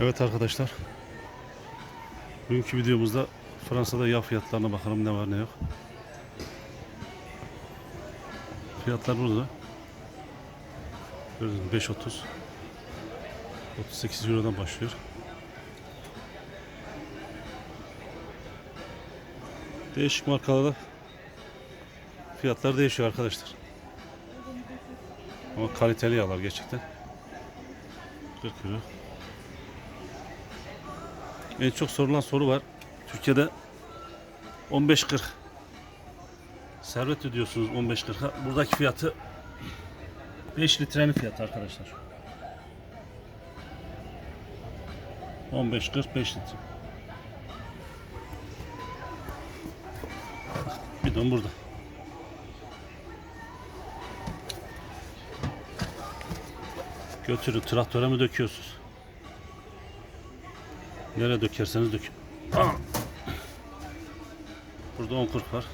Evet arkadaşlar. Bugünkü videomuzda Fransa'da yağ fiyatlarına bakalım ne var ne yok. Fiyatlar burada. Gördüğünüz gibi 5.30 38 Euro'dan başlıyor. Değişik markalarda fiyatlar değişiyor arkadaşlar. Ama kaliteli yağlar gerçekten. 40 euro. En çok sorulan soru var. Türkiye'de 15.40 servet ödüyorsunuz 15.40'a. Buradaki fiyatı 5 litrenin fiyatı arkadaşlar. 15.40 5 litre. Bidon burada. Götürün traktöre mi döküyorsunuz? Nereye dökerseniz dökün. Burada 10.40 var.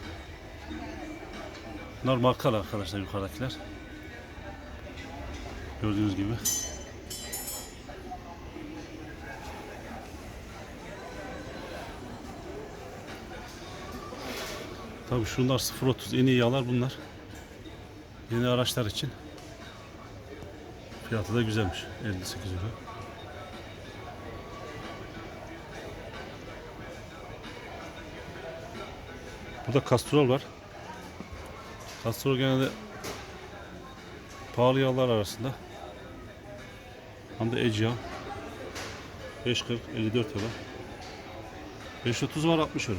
Bunlar markalı arkadaşlar yukarıdakiler. Gördüğünüz gibi. Tabii şunlar 0.30 en iyi yağlar bunlar. Yeni araçlar için. Fiyatı da güzelmiş. 58 euro. Burada kastrol var. Kastrol genelde pahalı yağlar arasında. De Ece yağı. 5.40 54 euro. 5.30 var 60 euro.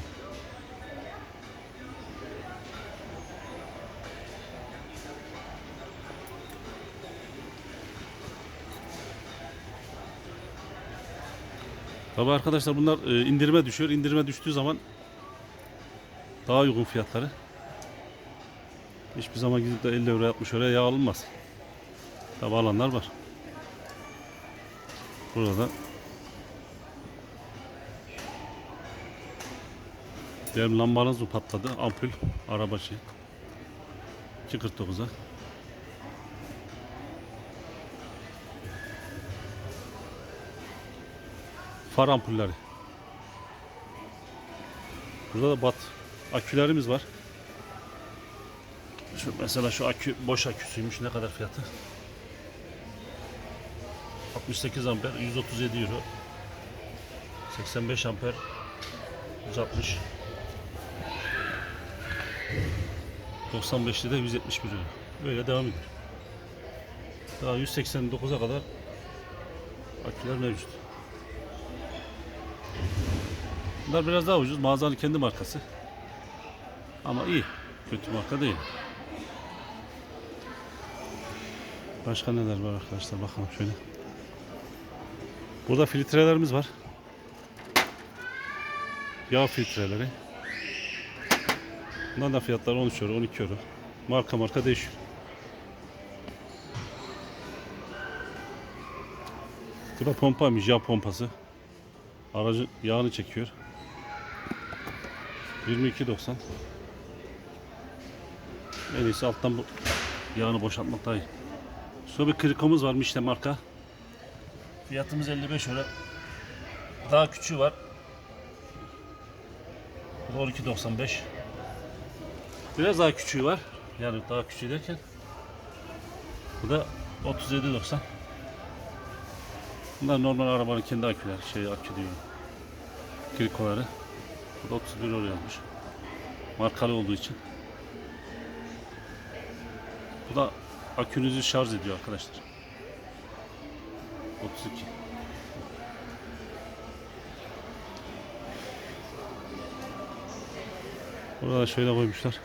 Tabi arkadaşlar bunlar e, indirime düşüyor. İndirime düştüğü zaman daha uygun fiyatları. Hiçbir zaman gidip de 50 euro 60 euroya yağ alınmaz. Tabi alanlar var. Burada benim lambanız mı patladı? Ampul, araba şey. 2.49'a. Far ampulleri. Burada da bat akülerimiz var. Şu mesela şu akü boş aküsüymüş. Ne kadar fiyatı? 68 amper 137 euro. 85 amper 160. 95'li de 171 euro. Böyle devam ediyor. Daha 189'a kadar aküler mevcut. Bunlar biraz daha ucuz. Mağazanın kendi markası. Ama iyi. Kötü marka değil. Başka neler var arkadaşlar bakalım şöyle. Burada filtrelerimiz var. Yağ filtreleri. Bunların da fiyatları 13 euro, 12 euro. Marka marka değişiyor. Bu da pompaymış, yağ pompası. Aracın yağını çekiyor. 22.90 En iyisi alttan bu yağını boşaltmak daha iyi. Sonra bir krikomuz var Michelin marka. Fiyatımız 55 euro. Daha küçüğü var. Bu da 12.95 Biraz daha küçüğü var. Yani daha küçüğü derken. Bu da 37.90 Bunlar normal arabanın kendi aküler. Şey akü diyorum. Krikoları. Bu da 31 euro yazmış. Markalı olduğu için. Akünüzü şarj ediyor arkadaşlar. 32. Burada da şöyle koymuşlar.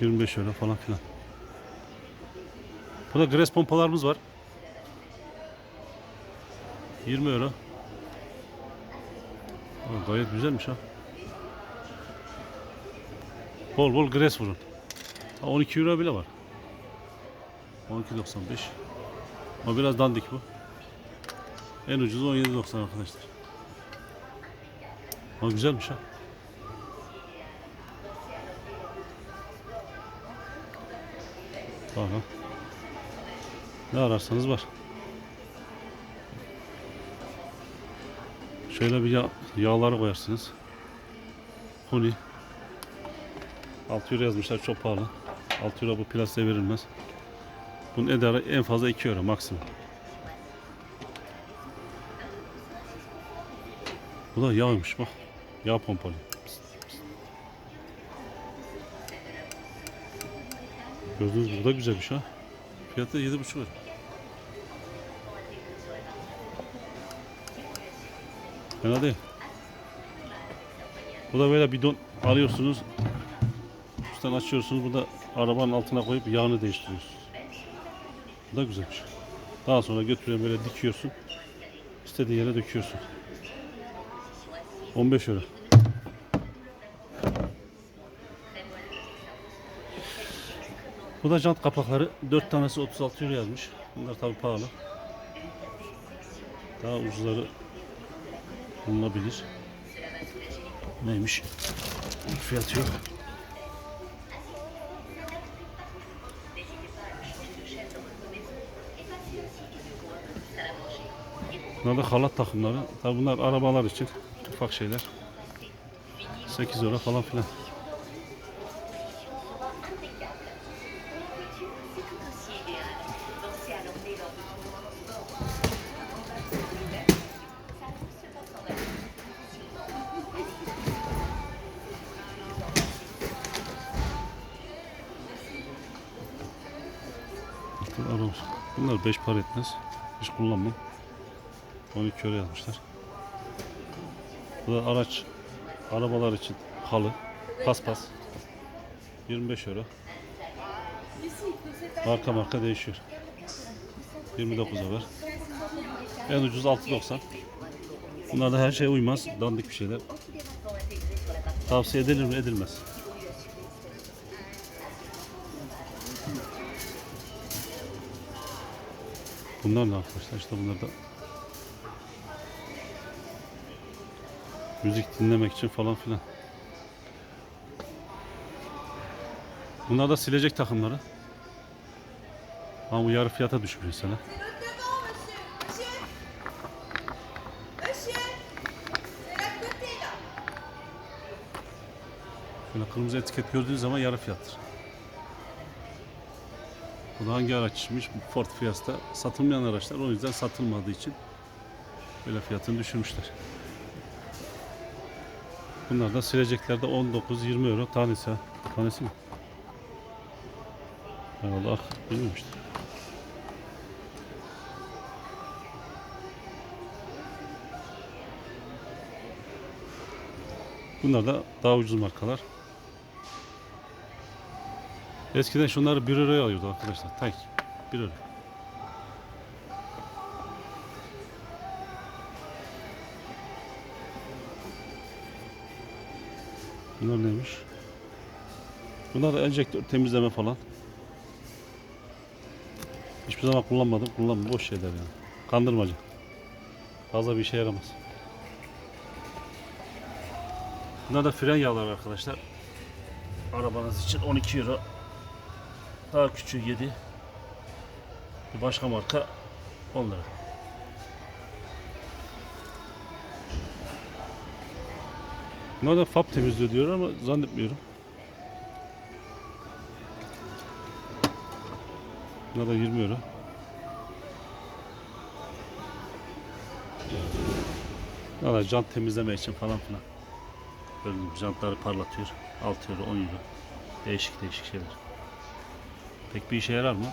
25 euro falan filan. Burada gres pompalarımız var. 20 euro. Gayet güzelmiş ha. Bol bol gres vurun. Ha, 12 euro bile var. 12.95. Ama biraz dandik bu. En ucuzu 17.90 arkadaşlar. Ama güzelmiş ha. Aha. Ne ararsanız var. Şöyle bir yağ, yağları koyarsınız. Huni. 6 euro yazmışlar çok pahalı. 6 euro bu plastiğe verilmez. Bunun eder en fazla 2 euro maksimum. Bu da yağmış bak. Yağ pompalı. Gördüğünüz bu da güzelmiş ha. Fiyatı 7,5 euro. Fena değil. Bu da böyle bidon alıyorsunuz. Üstten açıyorsunuz. Bu da arabanın altına koyup yağını değiştiriyorsunuz. Bu da güzelmiş. Daha sonra götürüyorsun böyle dikiyorsun. İstediğin yere döküyorsun. 15 euro. Bu da jant kapakları. 4 tanesi 36 euro yazmış. Bunlar tabi pahalı. Daha ucuzları bulunabilir. Neymiş? Fiyatı yok. Bunlar da halat takımları. Tabi bunlar arabalar için ufak şeyler. 8 euro falan filan. Bunlar 5 para etmez. Hiç kullanmam. 12 euro yazmışlar. Bu da araç, arabalar için halı, paspas. 25 euro. Marka marka değişiyor. 29 var. En ucuz 6.90. Bunlar da her şeye uymaz. Dandik bir şeyler. Tavsiye edilir mi? Edilmez. Bunlar ne arkadaşlar? İşte bunlar da müzik dinlemek için falan filan. Bunlar da silecek takımları. Ama bu yarı fiyata düşmüş sana. Şöyle kırmızı etiket gördüğünüz zaman yarı fiyattır. Bu da hangi araçmış? Ford Fiesta. Satılmayan araçlar o yüzden satılmadığı için böyle fiyatını düşürmüşler. Bunlar da sileceklerde 19-20 euro tanesi. Tanesi mi? Ah bilmiyorum işte. Bunlar da daha ucuz markalar. Eskiden şunları 1 liraya alıyordu arkadaşlar. Tek 1 lira. Bunlar neymiş? Bunlar da enjektör temizleme falan. Hiçbir zaman kullanmadım. Kullanmam. Boş şeyler yani. Kandırmacı. Fazla bir işe yaramaz. Bunlar da fren yağları arkadaşlar. Arabanız için 12 euro. Daha küçüğü 7. Bir başka marka 10 lira. Bunlar FAP temizliyor diyor ama zannetmiyorum. Bunlar da 20 euro. Bunlar jant temizleme için falan filan. Gibi jantları parlatıyor. 6 euro, 10 euro. Değişik değişik şeyler. Pek bir işe yarar mı?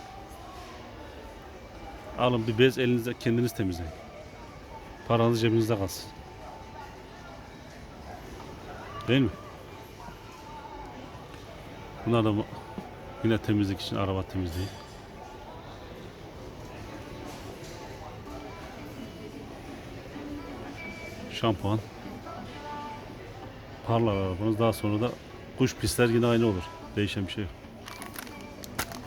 Alın bir bez elinize kendiniz temizleyin. Paranız cebinizde kalsın. Değil mi? Bunlar da yine temizlik için araba temizliği. Şampuan. Parlar arabanız daha sonra da kuş pisler yine aynı olur. Değişen bir şey yok.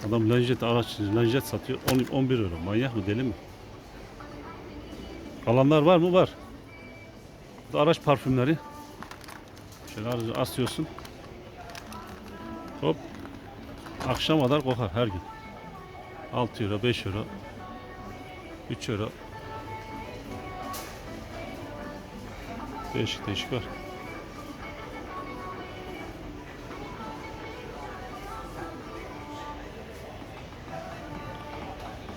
Adam lanjet araç lanjet satıyor 10 11 euro. Manyak mı deli mi? Alanlar var mı? Var. Bu araç parfümleri. Şöyle aracı asıyorsun. Hop. Akşama kadar kokar her gün. 6 euro, 5 euro. 3 euro. Değişik değişik var.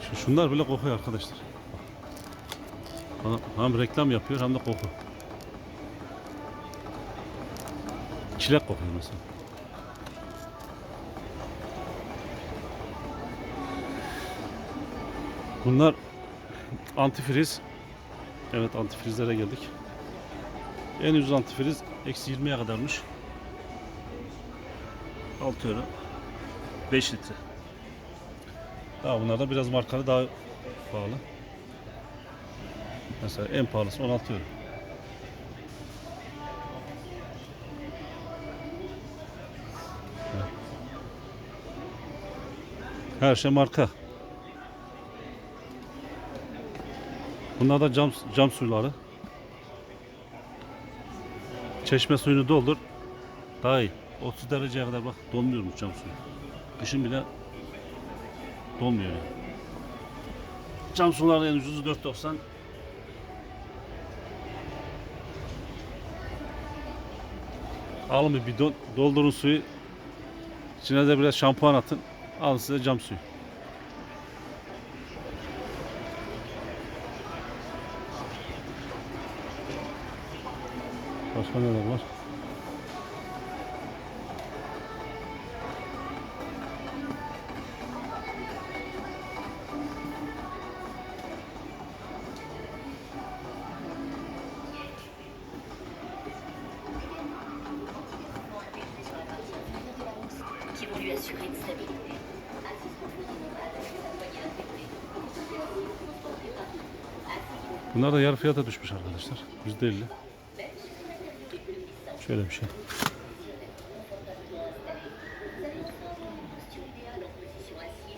Şu, şunlar bile kokuyor arkadaşlar. Hem reklam yapıyor hem de koku. Çilek kokuyor mesela. Bunlar antifriz. Evet antifrizlere geldik. En ucuz antifriz eksi 20'ye kadarmış. 6 euro. 5 litre. Daha bunlar da biraz markalı daha pahalı. Mesela en pahalısı 16 euro. Her şey marka. Bunlar da cam, cam suyları. Çeşme suyunu doldur. Daha iyi. 30 dereceye kadar bak donmuyormuş cam suyu. Kışın bile donmuyor yani. Cam suların en ucuzu 4.90. Alın bir bidon, doldurun suyu. İçine de biraz şampuan atın. Alın size cam suyu. Başka neler var? Bunlar da yarı fiyata düşmüş arkadaşlar. %50. Şöyle bir şey.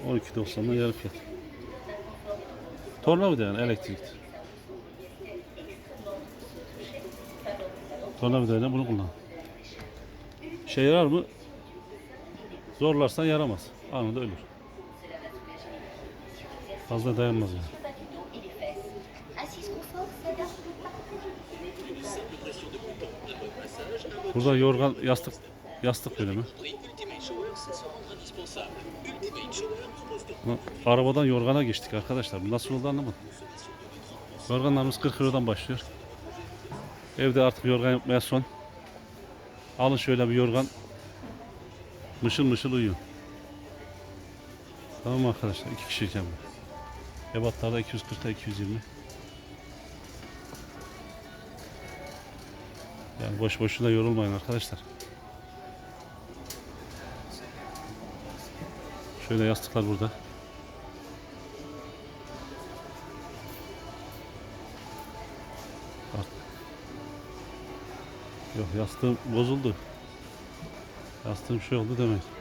%12.90'dan yarı fiyat. Tornavida yani elektrikli. Tornavidayla bunu kullan. Şey yarar mı? Zorlarsan yaramaz. Anında ölür. Fazla dayanmaz yani. Burada yorgan, yastık, yastık bölümü. Arabadan yorgana geçtik arkadaşlar. Bu nasıl oldu anlamadım. Yorganlarımız 40 Euro'dan başlıyor. Evde artık yorgan yapmaya son. Alın şöyle bir yorgan. Mışıl mışıl uyuyun. Tamam arkadaşlar? İki kişiyken bu. Ebatlarda 240'a 220. Yani boş boşuna yorulmayın arkadaşlar. Şöyle yastıklar burada. Yok yastığım bozuldu. Yastığım şey oldu demek.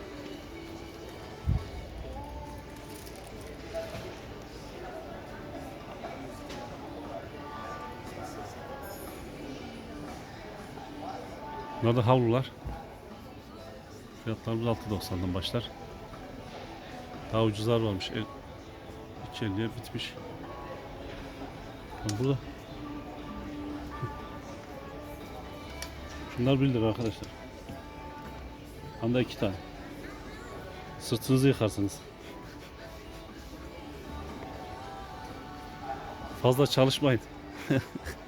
Bunlar da havlular. Fiyatlarımız 6.90'dan başlar. Daha ucuzlar varmış. El, 2.50'ye bitmiş. Burada. Şunlar 1 lira arkadaşlar. Hem de iki tane. Sırtınızı yıkarsınız. Fazla çalışmayın.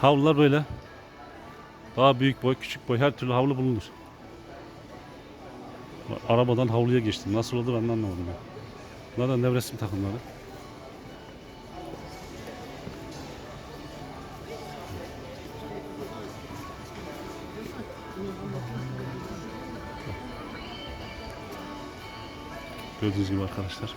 Havlular böyle. Daha büyük boy, küçük boy her türlü havlu bulunur. Arabadan havluya geçtim. Nasıl olur ben anlamadım. Ya. Bunlar da nevresim takımları. Gördüğünüz gibi arkadaşlar.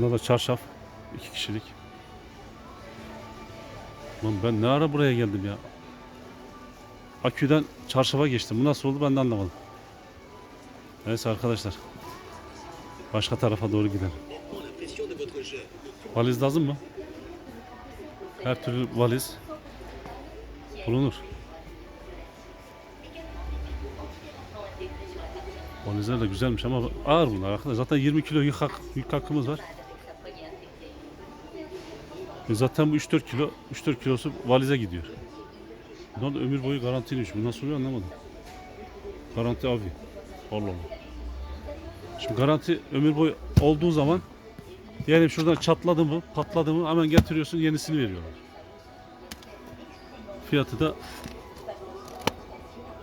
Bunlar da çarşaf. iki kişilik. Lan ben ne ara buraya geldim ya. Aküden çarşafa geçtim. Bu nasıl oldu ben de anlamadım. Neyse arkadaşlar. Başka tarafa doğru gidelim. Valiz lazım mı? Her türlü valiz bulunur. Valizler de güzelmiş ama ağır bunlar arkadaşlar. Zaten 20 kilo yük, hak, yük hakkımız var. E zaten bu 3-4 kilo, 3-4 kilosu valize gidiyor. Bunlar da ömür boyu garantiliymiş. Bu nasıl oluyor anlamadım. Garanti abi. Allah Allah. Şimdi garanti ömür boyu olduğu zaman diyelim şuradan çatladı mı, patladı mı hemen getiriyorsun yenisini veriyorlar. Fiyatı da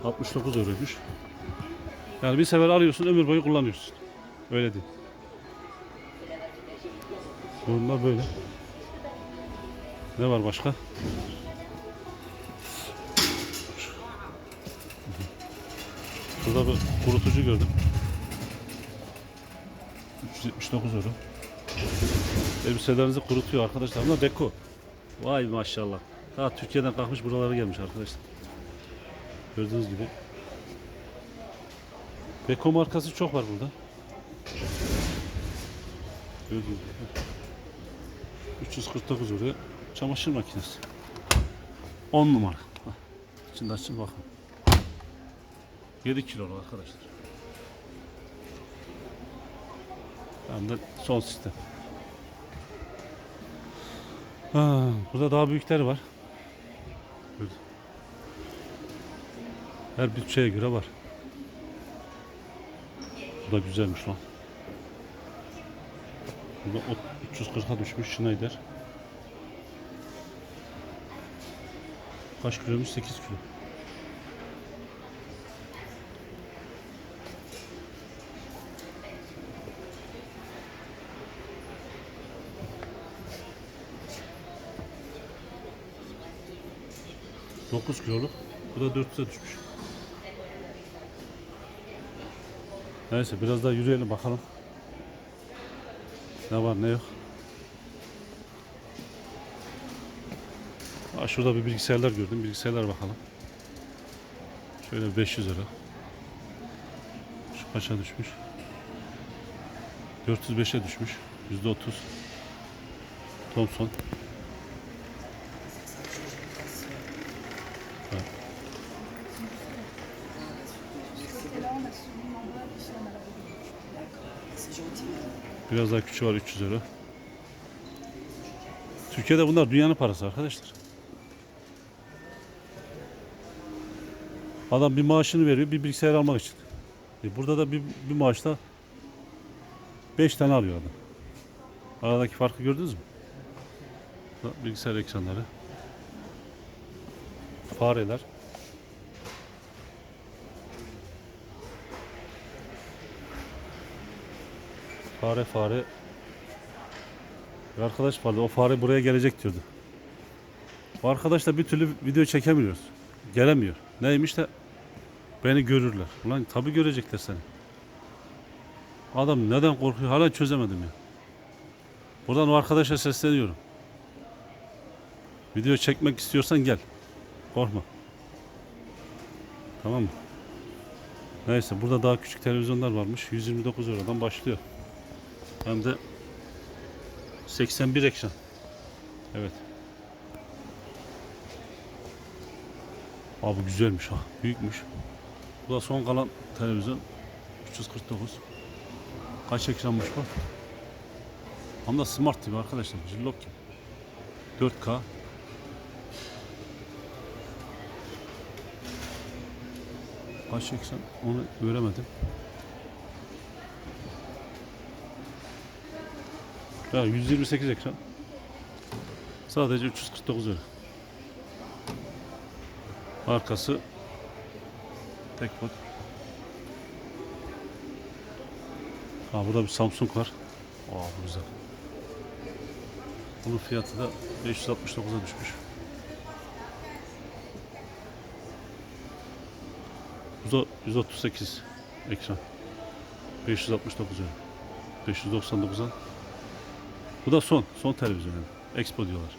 69 euroymuş. Yani bir sefer alıyorsun ömür boyu kullanıyorsun. Öyle değil. Bunlar böyle. Ne var başka? Burada bir kurutucu gördüm. 379 euro. Elbiselerinizi kurutuyor arkadaşlar. Bunlar Beko. Vay maşallah. Daha Türkiye'den kalkmış buralara gelmiş arkadaşlar. Gördüğünüz gibi. Beko markası çok var burada. Gördüğünüz gibi. 349 euro çamaşır makinesi. 10 numara. Bak, İçinde açın bakın. 7 kilolu arkadaşlar. Hem de son sistem. Ha, burada daha büyükleri var. Her bütçeye göre var. Bu da güzelmiş lan. Burada o 340'a düşmüş Schneider. Kaç kiloymuş? 8 kilo. Dokuz kiloluk. Bu da 400'e düşmüş. Neyse biraz daha yürüyelim bakalım. Ne var ne yok. Aa, şurada bir bilgisayarlar gördüm. Bilgisayarlar bakalım. Şöyle 500 lira. Şu kaça düşmüş? 405'e düşmüş. %30. Thomson. Biraz daha küçüğü var 300 lira. Türkiye'de bunlar dünyanın parası arkadaşlar. Adam bir maaşını veriyor bir bilgisayar almak için. E burada da bir, bir maaşta 5 tane alıyor adam. Aradaki farkı gördünüz mü? Bilgisayar ekranları. Fareler. Fare fare. Bir arkadaş vardı o fare buraya gelecek diyordu. O arkadaş da bir türlü video çekemiyoruz. Gelemiyor. Neymiş de beni görürler. Ulan tabi görecekler seni. Adam neden korkuyor hala çözemedim ya. Buradan o arkadaşa sesleniyorum. Video çekmek istiyorsan gel. Korkma. Tamam mı? Neyse burada daha küçük televizyonlar varmış. 129 Euro'dan başlıyor. Hem de 81 ekran. Evet. Abi güzelmiş ha. Büyükmüş. Bu da son kalan televizyon. 349. Kaç ekranmış bu? Hem de smart gibi arkadaşlar. Cillok gibi. 4K. Kaç ekran onu göremedim. Ya 128 ekran. Sadece 349 lira. Arkası tek bak. Ha burada bir Samsung var. Aa bu güzel. Bunun fiyatı da 569'a düşmüş. Bu da 138 ekran. 569 euro. 599'a. Bu da son. Son televizyon yani. Expo diyorlar.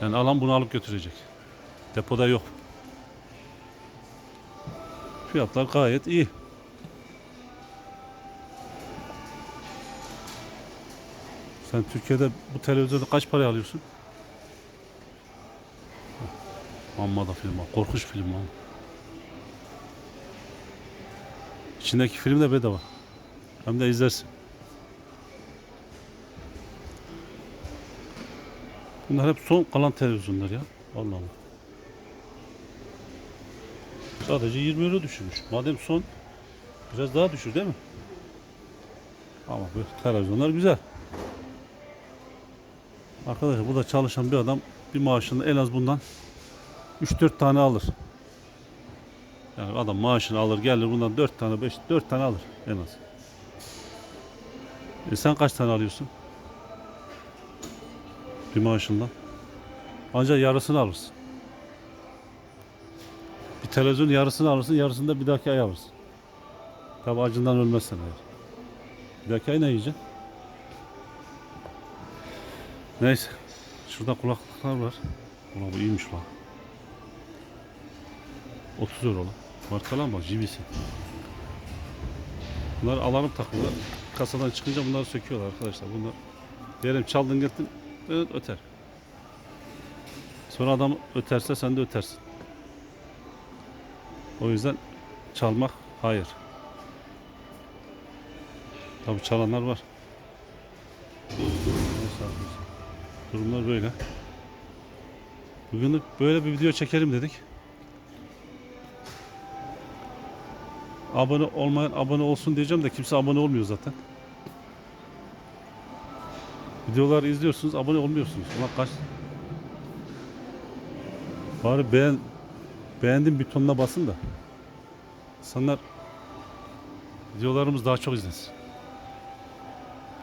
Yani alan bunu alıp götürecek. Depoda yok. Fiyatlar gayet iyi. Sen Türkiye'de bu televizyonda kaç paraya alıyorsun? Amma da film var. Korkunç film var. İçindeki film de bedava. Hem de izlersin. Bunlar hep son kalan televizyonlar ya. Allah Allah. Sadece 20 euro düşürmüş. Madem son biraz daha düşür değil mi? Ama bu televizyonlar güzel. Arkadaşlar burada çalışan bir adam bir maaşını en az bundan 3-4 tane alır. Yani adam maaşını alır gelir bundan 4 tane 5 4 tane alır en az. E sen kaç tane alıyorsun? Bir maaşından. Ancak yarısını alırsın. Bir televizyonun yarısını alırsın, yarısını da bir dahaki ay alırsın. Tabi acından ölmezsen eğer. Bir dahaki ay ne yiyeceksin? Neyse. Şurada kulaklıklar var. Ulan bu iyiymiş lan. 30 euro lan. Markalan bak GBC. Bunlar alarm takıyorlar. Kasadan çıkınca bunları söküyorlar arkadaşlar. Bunlar diyelim çaldın gittin öter. Sonra adam öterse sen de ötersin. O yüzden çalmak hayır. Tabi çalanlar var. Durumlar böyle. Bugün böyle bir video çekelim dedik. Abone olmayan abone olsun diyeceğim de kimse abone olmuyor zaten. Videoları izliyorsunuz, abone olmuyorsunuz. Ulan kaç? Bari beğen beğendim butonuna basın da. İnsanlar videolarımız daha çok izlesin.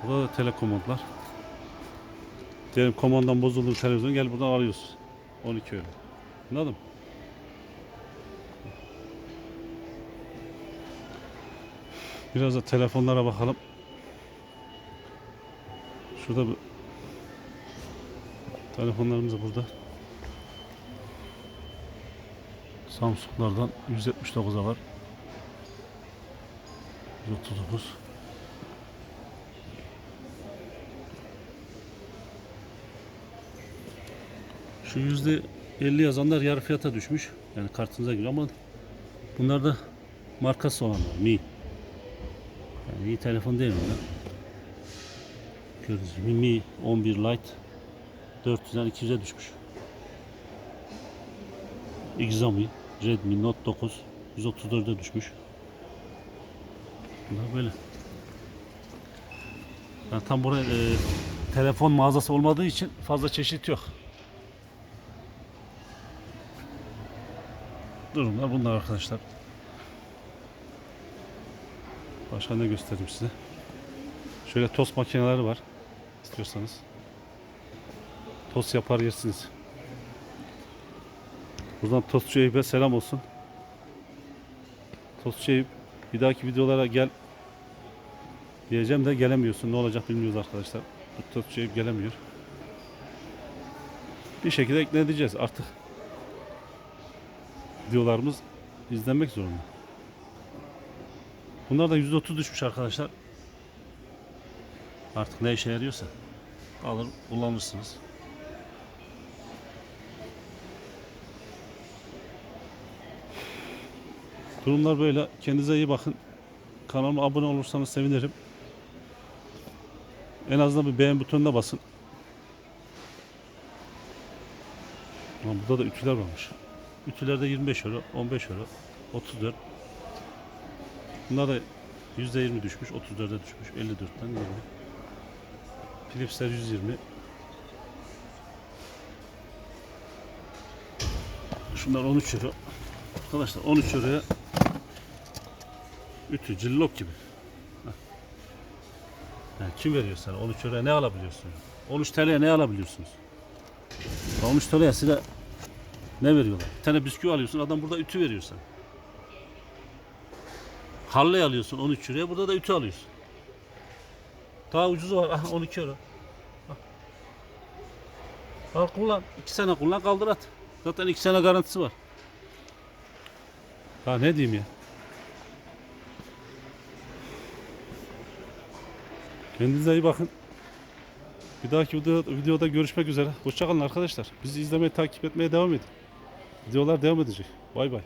Burada da telekomandlar. Diyelim komandan bozuldu televizyon gel buradan arıyorsun. 12 euro. Anladın mı? Biraz da telefonlara bakalım. Şurada bir telefonlarımız da burada. Samsung'lardan 179'a var. 139. Şu yüzde 50 yazanlar yarı fiyata düşmüş. Yani kartınıza giriyor ama bunlar da markası olanlar. Mi. Yani iyi telefon değil bunlar. Gördüğünüz gibi Mi 11 Lite 400'den 200'e düşmüş. Xiaomi Redmi Note 9 134'e düşmüş. Bunlar böyle. Yani tam buraya e, telefon mağazası olmadığı için fazla çeşit yok. Durumlar bunlar arkadaşlar. Başka ne göstereyim size? Şöyle tost makineleri var. İstiyorsanız. Tost yapar yersiniz. Buradan Tostçu Eyüp'e selam olsun. Tostçu Eyüp bir dahaki videolara gel diyeceğim de gelemiyorsun. Ne olacak bilmiyoruz arkadaşlar. Tostçu Eyüp gelemiyor. Bir şekilde ikna edeceğiz artık. Videolarımız izlenmek zorunda. Bunlar da %30 düşmüş arkadaşlar. Artık ne işe yarıyorsa alır kullanırsınız. Durumlar böyle. Kendinize iyi bakın. Kanalıma abone olursanız sevinirim. En azından bir beğen butonuna basın. Lan burada da ütüler varmış. Ütülerde 25 euro, 15 euro, 34. Bunlar da %20 düşmüş, 34'e düşmüş, 54'ten 20. Philips'ler 120. Şunlar 13 euro. Arkadaşlar 13 euroya ütü, cillop gibi. Yani kim veriyor sana? 13 euroya ne alabiliyorsun? 13 TL'ye ne alabiliyorsunuz? 13 TL'ye size ne veriyorlar? Bir tane bisküvi alıyorsun, adam burada ütü veriyor sana. Halle alıyorsun 13 liraya, burada da ütü alıyorsun. Daha ucuzu var, aha 12 euro. Al. Kullan, 2 sene kullan kaldır at. Zaten 2 sene garantisi var. Daha ne diyeyim ya? Kendinize iyi bakın. Bir dahaki videoda, görüşmek üzere. Hoşçakalın arkadaşlar. Bizi izlemeye, takip etmeye devam edin. Videolar devam edecek. Bay bay.